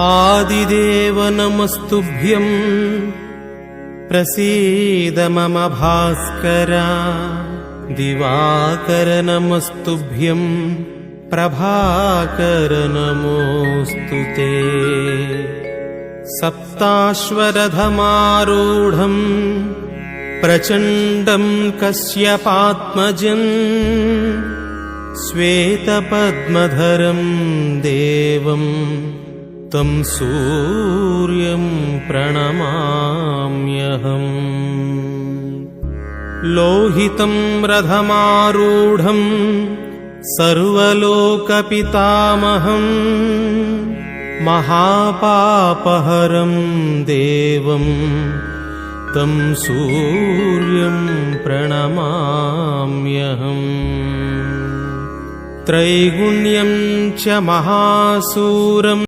आदिदेव नमस्तुभ्यम् प्रसीद मम भास्कर। दिवाकर नमस्तुभ्यम् प्रभाकर नमोऽस्तु ते। सप्ताश्वरथमारूढम् प्रचण्डम् कस्यपात्मजम् श्वेतपद्मधरम् देवम् तं सूर्यम् प्रणमाम्यहम्। लोहितम् रथमारूढम् सर्वलोकपितामहम् महापापहरम् देवम् तं सूर्यम् प्रणमाम्यहम्। त्रैगुण्यम् च महासूरम्